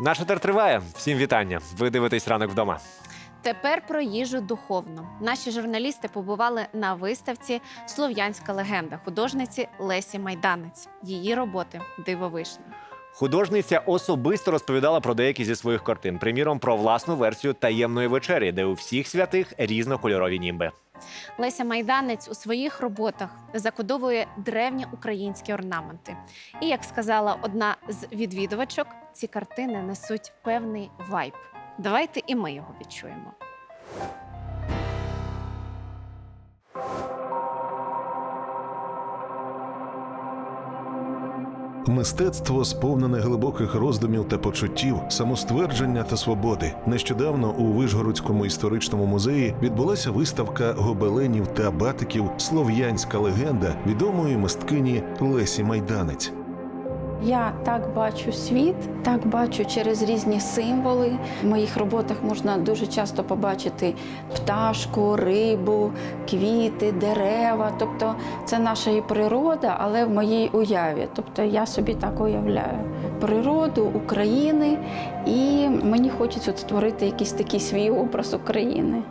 Наш етер триває. Всім вітання. Ви дивитесь ранок вдома. Тепер про їжу духовну. Наші журналісти побували на виставці Слов'янська легенда художниці Лесі Майданець. Її роботи дивовижні. Художниця особисто розповідала про деякі зі своїх картин. Приміром, про власну версію таємної вечері, де у всіх святих різнокольорові німби. Леся Майданець у своїх роботах закодовує древні українські орнаменти. І як сказала одна з відвідувачок, ці картини несуть певний вайб. Давайте і ми його відчуємо. Мистецтво сповнене глибоких роздумів та почуттів, самоствердження та свободи. Нещодавно у Вишгородському історичному музеї відбулася виставка гобеленів та батиків Слов'янська легенда відомої мисткині Лесі Майданець. Я так бачу світ, так бачу через різні символи. В моїх роботах можна дуже часто побачити пташку, рибу, квіти, дерева. Тобто це наша і природа, але в моїй уяві. Тобто я собі так уявляю природу України, і мені хочеться створити якийсь такий свій образ України.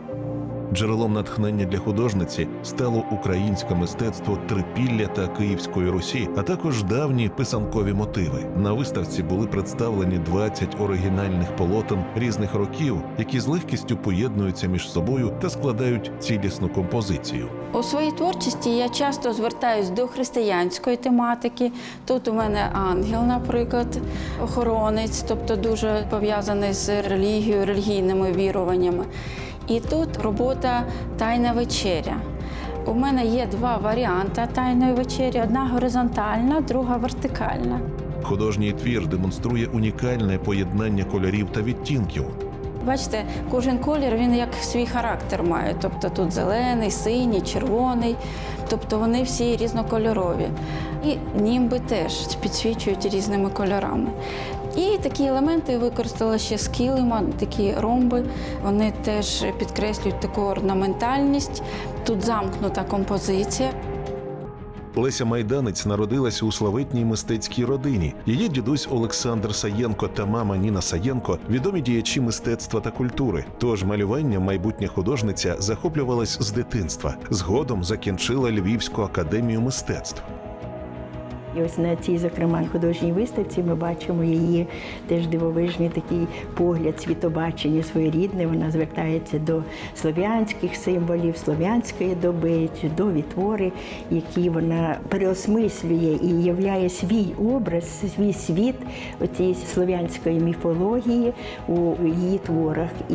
Джерелом натхнення для художниці стало українське мистецтво трипілля та Київської Русі, а також давні писанкові мотиви. На виставці були представлені 20 оригінальних полотен різних років, які з легкістю поєднуються між собою та складають цілісну композицію. У своїй творчості я часто звертаюсь до християнської тематики. Тут у мене ангел, наприклад, охоронець, тобто дуже пов'язаний з релігією, релігійними віруваннями. І тут робота Тайна вечеря. У мене є два варіанти тайної вечері: одна горизонтальна, друга вертикальна. Художній твір демонструє унікальне поєднання кольорів та відтінків. Бачите, кожен колір він як свій характер має. Тобто тут зелений, синій, червоний, тобто вони всі різнокольорові. І німби теж підсвічують різними кольорами. І такі елементи використала ще з килима, такі ромби. Вони теж підкреслюють таку орнаментальність. Тут замкнута композиція. Леся Майданець народилася у славетній мистецькій родині. Її дідусь Олександр Саєнко та мама Ніна Саєнко відомі діячі мистецтва та культури. Тож малюванням майбутня художниця захоплювалась з дитинства. Згодом закінчила Львівську академію мистецтв. І ось на цій, зокрема, художній виставці ми бачимо її теж дивовижний такий погляд, світобачення своєрідне. Вона звертається до слов'янських символів, слов'янської доби, чудові твори, які вона переосмислює і являє свій образ, свій світ цієї слов'янської міфології у її творах. І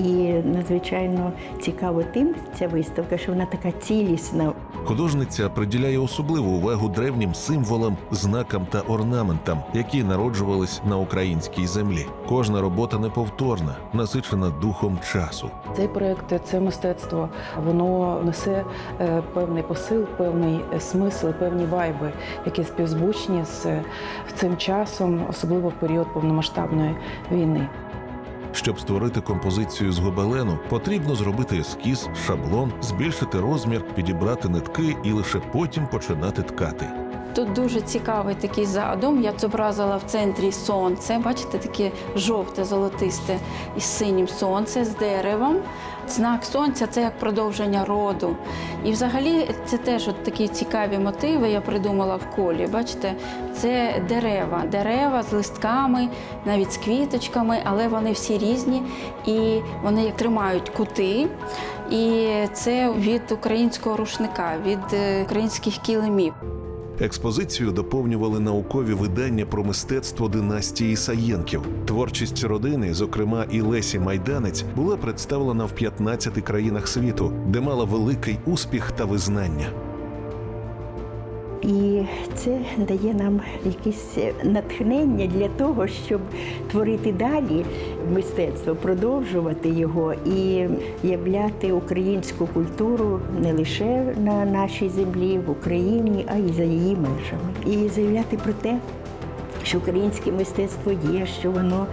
надзвичайно цікаво тим ця виставка, що вона така цілісна. Художниця приділяє особливу увагу древнім символам, знакам та орнаментам, які народжувались на українській землі. Кожна робота неповторна, насичена духом часу. Цей проект це мистецтво. Воно несе е, певний посил, певний е, смисл, певні вайби, які співзвучні з е, цим часом, особливо в період повномасштабної війни. Щоб створити композицію з гобелену, потрібно зробити ескіз, шаблон, збільшити розмір, підібрати нитки і лише потім починати ткати. Тут дуже цікавий такий задум. Я зобразила в центрі сонце. Бачите, таке жовте, золотисте із синім сонце з деревом. Знак сонця це як продовження роду. І взагалі це теж от такі цікаві мотиви я придумала в колі. Бачите, це дерева, дерева з листками, навіть з квіточками, але вони всі різні і вони тримають кути. І це від українського рушника, від е, українських килимів. Експозицію доповнювали наукові видання про мистецтво династії Саєнків. Творчість родини, зокрема і Лесі Майданець, була представлена в 15 країнах світу, де мала великий успіх та визнання. І це дає нам якесь натхнення для того, щоб творити далі мистецтво, продовжувати його і являти українську культуру не лише на нашій землі, в Україні, а й за її межами. І заявляти про те, що українське мистецтво є, що воно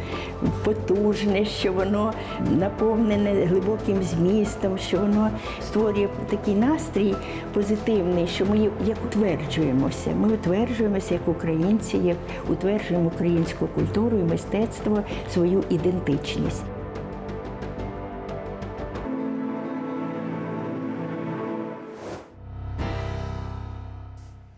потужне, що воно наповнене глибоким змістом, що воно створює такий настрій позитивний, що ми як утверджуємося. Ми утверджуємося як українці, як утверджуємо українську культуру і мистецтво, свою ідентичність.